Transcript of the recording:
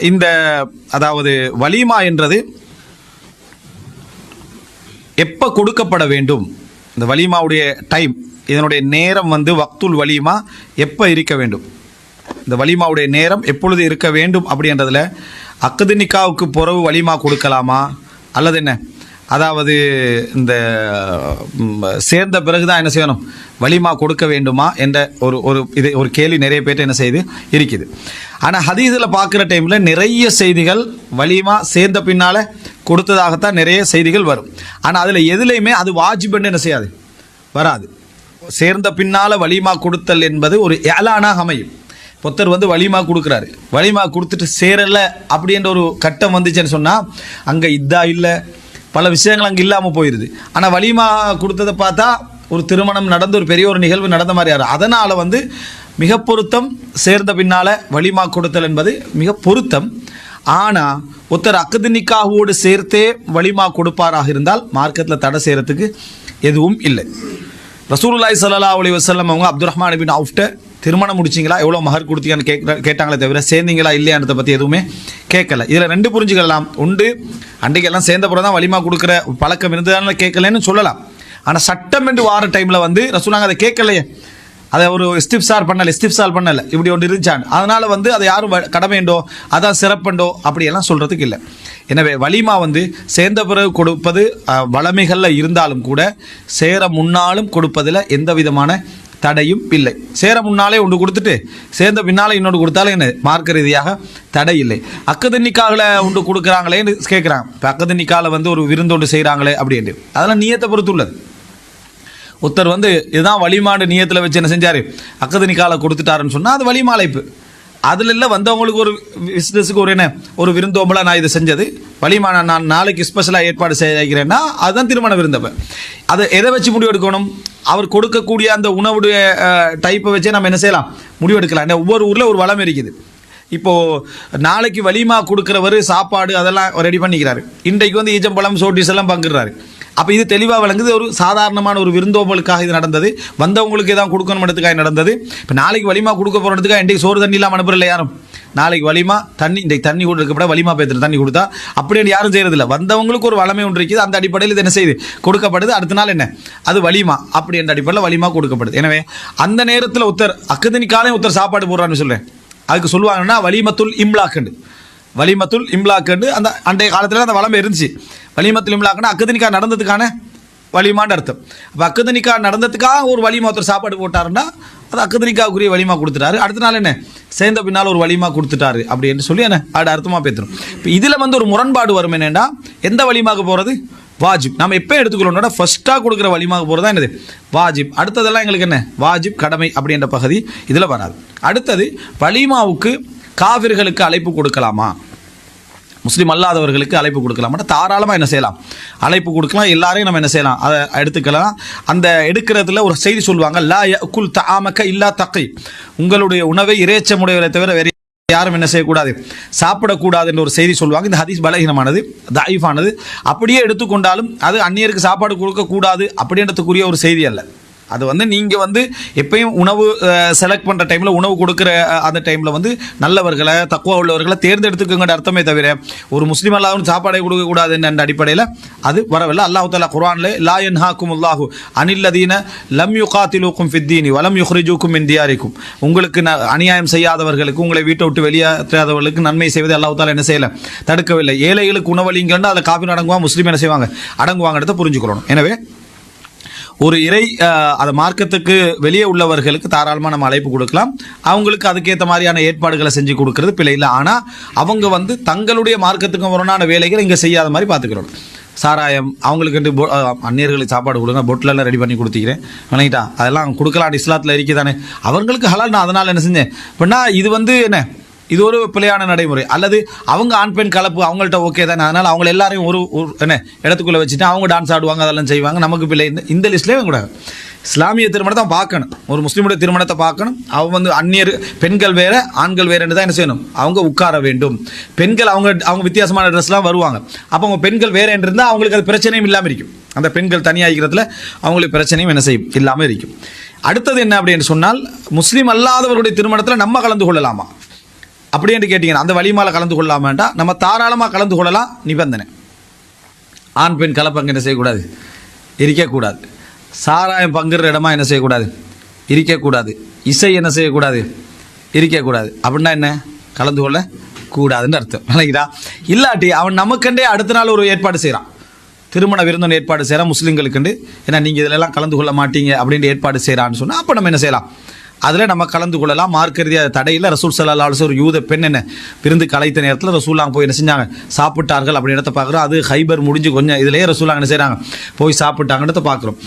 இந்த அதாவது வலிமா என்றது எப்போ கொடுக்கப்பட வேண்டும்? இந்த வலிமாவுடைய டைம் இதனுடைய நேரம் வந்து வக்துல் வலிமா எப்போ இருக்க வேண்டும்? இந்த வலிமாவுடைய நேரம் எப்பொழுது இருக்க வேண்டும் அப்படின்றதில் அக்கது நிக்காவுக்கு பிறகு வலிமா கொடுக்கலாமா? அல்லது என்ன? அதாவது இந்த சேர்ந்த பிறகு தான் என்ன செய்யணும்? வலிமா கொடுக்க வேண்டுமா? என்ற ஒரு ஒரு இது ஒரு கேள்வி நிறைய பேர்ட்ட என்ன செய்யுது இருக்குது. ஆனால் ஹதீஸில் பார்க்குற டைமில் நிறைய செய்திகள் வலிமா சேர்ந்த பின்னால் கொடுத்ததாகத்தான் நிறைய செய்திகள் வரும். ஆனால் அதில் எதுலேயுமே அது வாஜிபன்னு என்ன செய்யாது? வராது. சேர்ந்த பின்னால் வலிமா கொடுத்தல் என்பது ஒரு ஏலானாக அமையும். புத்தர் வந்து வலிமா கொடுக்குறாரு. வலிமா கொடுத்துட்டு சேரலை அப்படின்ற ஒரு கட்டம் வந்துச்சுன்னு சொன்னால் அங்கே இதா இல்லை பல விஷயங்கள் அங்கே இல்லாமல் போயிடுது ஆனால் வலிமா கொடுத்ததை பார்த்தா ஒரு திருமணம் நடந்து ஒரு பெரிய ஒரு நிகழ்வு நடந்த மாதிரி ஆறு அதனால் வந்து மிக பொருத்தம் சேர்ந்த பின்னால் வலிமா கொடுத்தல் என்பது மிக பொருத்தம். ஆனால் ஒருத்தர் அக்குதினிக்காவோடு சேர்த்தே வலிமா கொடுப்பாராக இருந்தால் மார்க்கத்தில் தடை செய்கிறதுக்கு எதுவும் இல்லை. ரசூலுல்லாஹி சல்லா அலி வசல்லம் அவங்க அப்துல் ரஹ்மான் பின் அவுஃப்ட திருமணம் முடிச்சிங்களா? எவ்வளோ மகர் கொடுத்தீங்கன்னு கேட்க கேட்டாங்களே தவிர சேர்ந்தீங்களா? இல்லையான்றதை பற்றி எதுவுமே கேட்கல. இதில் ரெண்டு புரிஞ்சுக்கலாம் உண்டு. அன்றைக்கெல்லாம் சேர்ந்த பிறகு தான் வலிமா கொடுக்குற பழக்கம் இருந்ததுனால கேட்கலன்னு சொல்லலாம். ஆனால் சட்டம் என்று வார டைமில் வந்து ரசூலாங்க அதை கேட்கலையே. அதை ஒரு ஸ்டிப்சார் பண்ணல ஸ்டிப்சால் பண்ணலை. இப்படி ஒன்று இருந்துச்சான். அதனால் வந்து அதை யாரும் வ- கடமைண்டோ அதான் சிறப்புண்டோ அப்படியெல்லாம் சொல்கிறதுக்கு இல்லை. எனவே வலிமா வந்து சேர்ந்த பிறகு கொடுப்பது வளமைகளில் இருந்தாலும் கூட சேர முன்னாலும் கொடுப்பதில் எந்த விதமான தடையும் இல்லை. சேர முன்னாலே ஒன்று கொடுத்துட்டு சேர்ந்த பின்னாலே இன்னொன்று கொடுத்தாலும் என்ன? மார்க்க ரீதியாக தடை இல்லை. அக்கதன்னிக்காவில் ஒன்று கொடுக்குறாங்களேன்னு கேட்குறாங்க இப்போ அக்கதன்னிக்காவில் வந்து ஒரு விருந்தொண்டு செய்கிறாங்களே அப்படின்ட்டு. அதெல்லாம் நியத்தை பொறுத்து உள்ளது. ஒருத்தர் வந்து இதுதான் வழிமாடு நியத்தில் வச்சு என்ன செஞ்சார்? அக்கது கொடுத்துட்டாருன்னு சொன்னால் அது வழிமாலைப்பு அதில் இல்லை வந்தவங்களுக்கு ஒரு பிஸ்னஸுக்கு ஒரு என்ன ஒரு விருந்தோம்பலாக நான் இதை செஞ்சது. வலிமான நான் நான் நாளைக்கு ஸ்பெஷலாக ஏற்பாடு செய்கிறேன்னா அதுதான் திருமண விருந்தப்ப. அதை எதை வச்சு முடிவு எடுக்கணும்? அவர் கொடுக்கக்கூடிய அந்த உணவுடைய டைப்பை வச்சே நம்ம என்ன செய்யலாம்? முடிவு எடுக்கலாம். ஏன்னா ஒவ்வொரு ஊரில் ஒரு வளம் இருக்குது. இப்போ நாளைக்கு வலிமா கொடுக்குறவர் சாப்பாடு அதெல்லாம் ரெடி பண்ணிக்கிறாரு. இன்றைக்கு வந்து ஈச்சம்பழம் சோட்டிஸ் எல்லாம் பங்குறாரு அப்போ இது தெளிவாக விளங்குது. ஒரு சாதாரணமான ஒரு விருந்தோம்பலுக்காக இது நடந்தது. வந்தவங்களுக்கு எதாவது கொடுக்கணுன்றதுக்காக நடந்தது. இப்போ நாளைக்கு வலிமா கொடுக்க போகிறதுக்காக இன்றைக்கு சோறு தண்ணி இல்லாமல் அனுப்புறல யாரும்? நாளைக்கு வலிமா தண்ணி இன்றைக்கு தண்ணி கொடுக்கப்பட வலிமா பேத்துட்டு தண்ணி கொடுத்தா அப்படின்னு யாரும் செய்யறதில்ல. வந்தவங்களுக்கு ஒரு வளமை ஒன்று இருக்குது. அந்த அடிப்படையில் இது என்ன செய்யுது? கொடுக்கப்படுது. அடுத்த நாள் என்ன? அது வலிமா? அப்படி என்ற அடிப்படையில் வலிமா கொடுக்கப்படுது. எனவே அந்த நேரத்தில் ஒருத்தர் அக்கதனிக்காலே ஒருத்தர் சாப்பாடு போடுறான்னு சொல்றேன். அதுக்கு சொல்லுவாங்கன்னா வலிமத்துல் இம்லாக்குண்டு வலிமத்துல் இம்லாக்குன்னு அந்த அண்டைய காலத்தில் அந்த வளம் இருந்துச்சு. வலிமத்துல் இம்லாக்குன்னா அக்குதனிக்கா நடந்ததுக்கான வலிமான்னு அர்த்தம். அப்போ அக்குதனிக்கா நடந்ததுக்காக ஒரு வலிமா ஒருத்தர் சாப்பாடு போட்டாருன்னா அது அக்குதனிக்காவுக்குரிய வலிமா கொடுத்துட்டாரு. அடுத்த நாள் என்ன? சேர்ந்த பின்னால் ஒரு வலிமா கொடுத்துட்டாரு அப்படின்னு சொல்லி என்ன? அது அர்த்தமாக பேத்துரும். இப்போ இதில் வந்து ஒரு முரண்பாடு வரும் என்னென்னா எந்த வலிமாக போகிறது வாஜிப். நம்ம எப்போ எடுத்துக்கிறோம்னா ஃபர்ஸ்ட்டாக கொடுக்குற வலிமாக போகிறது தான் என்னது? வாஜிப். அடுத்ததெல்லாம் எங்களுக்கு என்ன? வாஜிப் கடமை அப்படின்ற பகுதி இதில் வராது. அடுத்தது வலிமாவுக்கு காவிர்களுக்கு அழைப்பு கொடுக்கலாமா? முஸ்லீம் அல்லாதவர்களுக்கு அழைப்பு கொடுக்கலாமா. தாராளமாக என்ன செய்யலாம்? அழைப்பு கொடுக்கலாம். எல்லாரையும் நம்ம என்ன செய்யலாம்? அதை எடுத்துக்கலாம். அந்த எடுக்கிறதுல ஒரு செய்தி சொல்லுவாங்க லா குல் தாமக்க இல்லா தக்கை உங்களுடைய உணவை இறைச்சமுடையவரை தவிர வேறு யாரும் என்ன செய்யக்கூடாது? சாப்பிடக்கூடாது என்ற ஒரு செய்தி சொல்லுவாங்க. இந்த ஹதீஸ் பலகீனமானது தாயிஃபானது. அப்படியே எடுத்துக்கொண்டாலும் அது அந்நியருக்கு சாப்பாடு கொடுக்கக்கூடாது அப்படின்றதுக்குரிய ஒரு செய்தி அல்ல. அது வந்து நீங்கள் வந்து எப்பயும் உணவு செலக்ட் பண்ணுற டைமில் உணவு கொடுக்குற அந்த டைமில் வந்து நல்லவர்களை தக்குவா உள்ளவர்களை தேர்ந்தெடுத்துக்கங்கிற அர்த்தமே தவிர ஒரு முஸ்லீம் அல்லாவும் சாப்பாடை கொடுக்கக்கூடாது என்ற அடிப்படையில் அது வரவில்லை. அல்லாஹு தாலா குர்ஆன்ல லா யன்ஹாக்கும் உல்லாஹு அனில்லதீன லம் யுகாத்திலூக்கும் ஃபித்தீனி வலம் யுஹ்ரிஜூக்கும் இந்தியாரிக்கும் உங்களுக்கு ந- அநியாயம் செய்யாதவர்களுக்கு உங்களை வீட்டை விட்டு வெளியேற்றாதவர்களுக்கு நன்மை செய்வது அல்லாஹு தாலா என்ன செய்யலை? தடுக்கவில்லை. ஏழைகளுக்கு உணவளிங்கன்னா அதில் காப்பி அடங்குவாங்க முஸ்லீம் என்ன செய்வாங்க? அடங்குவாங்கிறத புரிஞ்சுக்கிறோம் எனவே ஒரு இறை அஹ், அது மார்க்கத்துக்கு வெளியே உள்ளவர்களுக்கு தாராளமாக நம்ம அழைப்பு கொடுக்கலாம். அவங்களுக்கு அதுக்கேற்ற மாதிரியான ஏற்பாடுகளை செஞ்சு கொடுக்கறது பிழை இல்லை. ஆனால் அவங்க வந்து தங்களுடைய மார்க்கத்துக்கு முரணான வேலைகளை இங்கே செய்யாத மாதிரி பார்த்துக்கிறோம். சாராயம் அவங்களுக்கு பொ- அந்நியர்களுக்கு சாப்பாடு கொடுங்க பொட்டிலெல்லாம் ரெடி பண்ணி கொடுத்துக்கிறேன். வணங்கிட்டா. அதெல்லாம் கொடுக்கலாம் இஸ்லாத்தில் இருக்குதானே அவங்களுக்கு ஹலால் நான் அதனால் என்ன செஞ்சேன்? அப்படின்னா இது வந்து என்ன? இது ஒரு பிழையான நடைமுறை. அல்லது அவங்க ஆண் பெண் கலப்பு அவங்கள்ட்ட ஓகே தானே. அதனால் அவங்க எல்லாரையும் ஒரு ஒரு என்ன இடத்துக்குள்ளே வச்சுட்டு அவங்க டான்ஸ் ஆடுவாங்க அதெல்லாம் செய்வாங்க. நமக்கு பிள்ளை இந்த இந்த லிஸ்ட்லேயே கூட. இஸ்லாமிய திருமணத்தை பார்க்கணும். ஒரு முஸ்லீமுடைய திருமணத்தை பார்க்கணும். அவங்க வந்து அந்நியர் பெண்கள் வேற ஆண்கள் வேறன்னு தான் என்ன செய்யணும்? அவங்க உட்கார வேண்டும். பெண்கள் அவங்க அவங்க வித்தியாசமான ட்ரெஸ்லாம் வருவாங்க. அப்போ அவங்க பெண்கள் வேற இருந்தால் அவங்களுக்கு அது பிரச்சனையும் இல்லாமல் இருக்கும். அந்த பெண்கள் தனியாகிறதுல அவங்களுக்கு பிரச்சனையும் என்ன செய்யும்? இல்லாமல் இருக்கும். அடுத்தது என்ன அப்படின்னு சொன்னால் முஸ்லீம் அல்லாதவருடைய திருமணத்தில் நம்ம கலந்து கொள்ளலாமா? அப்படின்னு கேட்டிங்கன்னா அந்த வலிமால கலந்து கொள்ளாமட்டா நம்ம தாராளமாக கலந்து கொள்ளலாம். நிபந்தனை. ஆண் பெண் கலப்பங்கு என்ன செய்யக்கூடாது? இருக்கக்கூடாது. சாராயம் பங்குற இடமா என்ன செய்யக்கூடாது? இருக்கக்கூடாது. இசை என்ன செய்யக்கூடாது? இருக்கக்கூடாது. அப்படின்னா என்ன? கலந்து கொள்ள கூடாதுன்னு அர்த்தம். நினைக்கிறா இல்லாட்டி அவன் நமக்கண்டே அடுத்த நாள் ஒரு ஏற்பாடு செய்கிறான் திருமண விருந்தன் ஏற்பாடு செய்கிறான் முஸ்லீம்களுக்குண்டு ஏன்னா நீங்கள் இதிலெல்லாம் கலந்து கொள்ள மாட்டீங்க அப்படின்ட்டு ஏற்பாடு செய்கிறான்னு சொன்னால் அப்போ நம்ம என்ன செய்யலாம்? அதில் நம்ம கலந்து கொள்ளலாம். மார்க்கருதி அது தடையில் ரசூல் சல்லா அலுவலி ஒரு யூத பெண் என்ன விருந்து கலைத்த நேரத்தில் ரசூலாங்க போய் என்ன செஞ்சாங்க? சாப்பிட்டார்கள் அப்படி இடத்த பார்க்குறோம். அது ஹைபர் முடிஞ்சு கொஞ்சம் இதுலேயே ரசூலாங்க என்ன செய்கிறாங்க போய் சாப்பிட்டாங்கன்றத பார்க்குறோம்.